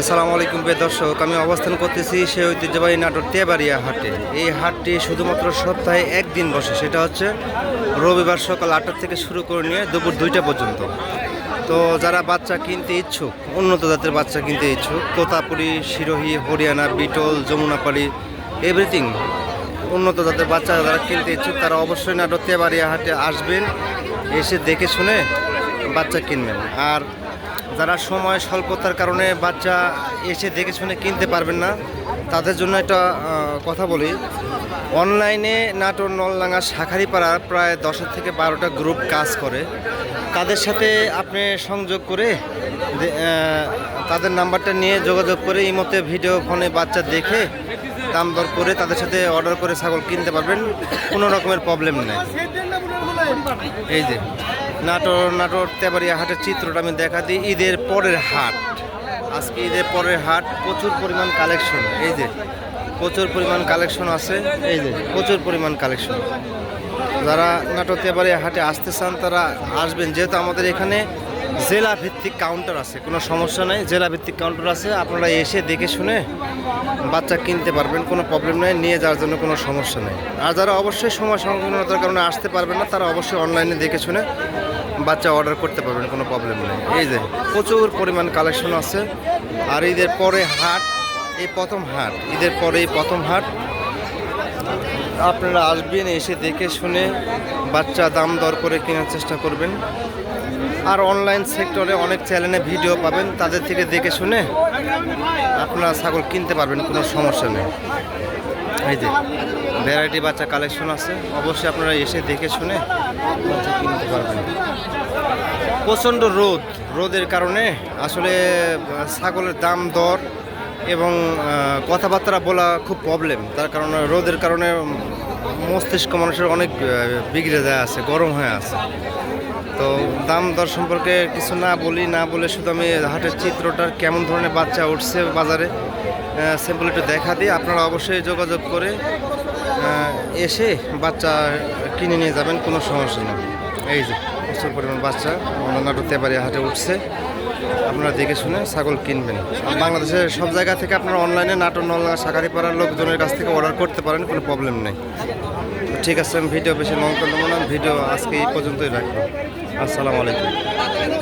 আসসালামু আলাইকুম প্রিয় দর্শক, আমি অবস্থান করতেছি সে ঐতিহ্যবাহী নাটক তেবাড়িয়া হাটে। এই হাটটি শুধুমাত্র সপ্তাহে একদিন বসে, সেটা হচ্ছে রবিবার সকাল আটটা থেকে শুরু করে নিয়ে দুপুর দুইটা পর্যন্ত। তো যারা বাচ্চা কিনতে ইচ্ছুক, উন্নত জাতের বাচ্চা কিনতে ইচ্ছুক তোতাপুরি সিরোহি হরিয়ানা, বিটল যমুনাপাড়ি এভরিথিং উন্নত জাতের বাচ্চা যারা কিনতে ইচ্ছুক, তারা অবশ্যই নাটোর তেবাড়িয়া হাটে আসবেন, এসে দেখে শুনে বাচ্চা কিনবেন। আর যারা সময় স্বল্পতার কারণে বাচ্চা এসে দেখে শুনে কিনতে পারবেন না, তাদের জন্য একটা কথা বলি। অনলাইনে নাটোর নলডাঙ্গা শাখারিপাড়া প্রায় দশের থেকে বারোটা গ্রুপ কাজ করে। তাদের সাথে আপনি সংযোগ করে তাদের নাম্বারটা নিয়ে যোগাযোগ করে এই মতে ভিডিও ফোনে বাচ্চা দেখে দাম দর করে তাদের সাথে অর্ডার করে ছাগল কিনতে পারবেন। কোনো রকমের প্রবলেম নেই। এই যে। নাটোর নাটোর তেবাড়িয়া হাটের চিত্রটা আমি দেখা দিই। ঈদের পরের হাট। আজকে ঈদের পরের হাট, প্রচুর পরিমাণ কালেকশন। এই যে, প্রচুর পরিমাণ কালেকশন আছে। এই যে, প্রচুর পরিমাণ কালেকশন। যারা নাটোর তেবাড়িয়া হাটে আসতে চান, তারা আসবেন। যেহেতু আমাদের এখানে জেলা ভিত্তিক কাউন্টার আছে, কোনো সমস্যা নেই জেলা ভিত্তিক কাউন্টার আছে, আপনারা এসে দেখে শুনে বাচ্চা কিনতে পারবেন, কোনো প্রবলেম নেই, নিয়ে যাওয়ার জন্য কোনো সমস্যা নেই। আর যারা অবশ্যই সময় সংকীর্ণতার কারণে আসতে পারবেন না, তারা অবশ্যই অনলাইনে দেখে শুনে বাচ্চা অর্ডার করতে পারবেন, কোনো প্রবলেম নেই। এই যে, প্রচুর পরিমাণ কালেকশন আছে, আর ঈদের পরে হাট, এই প্রথম হাট, ঈদের পরে এই প্রথম হাট আপনারা আসবেন, এসে দেখে শুনে বাচ্চা দাম দর করে কেনার চেষ্টা করবেন। আর অনলাইন সেক্টরে অনেক চ্যানেলে ভিডিও পাবেন, তাদের থেকে দেখে শুনে আপনারা ছাগল কিনতে পারবেন, কোনো সমস্যা নেই। এই যে ভ্যারাইটি বাচ্চা কালেকশন আছে, অবশ্যই আপনারা এসে দেখে শুনে কিনতে পারবেন। প্রচণ্ড রোদ, রোদের কারণে আসলে ছাগলের দাম দর এবং কথাবার্তা বলা খুব প্রবলেম তার কারণে, রোদের কারণে মস্তিষ্ক মানুষের অনেক বিগড়ে যায় আছে, গরম হয়ে আছে। তো দাম দর সম্পর্কে কিছু না বলি, না বলে শুধু আমি হাটের চিত্রটার কেমন ধরনের বাচ্চা উঠছে বাজারে সিম্পল একটু দেখা দিই। আপনারা অবশ্যই যোগাযোগ করে এসে বাচ্চা কিনে নিয়ে যাবেন, কোনো সমস্যা নেই। এই যে, প্রচুর পরিমাণ বাচ্চা নাটক তেবারি হাটে উঠছে। আপনারা দেখে শুনে ছাগল কিনবেন। বাংলাদেশের সব জায়গা থেকে আপনারা অনলাইনে নাটক নলগা শাকারি পাড়ার লোকজনের কাছ থেকে অর্ডার করতে পারেন, কোনো প্রবলেম নেই। ঠিক আছে, আমি ভিডিও বেশি লং করলাম ভিডিও আজকে এই পর্যন্তই রাখব আসসালামু আলাইকুম।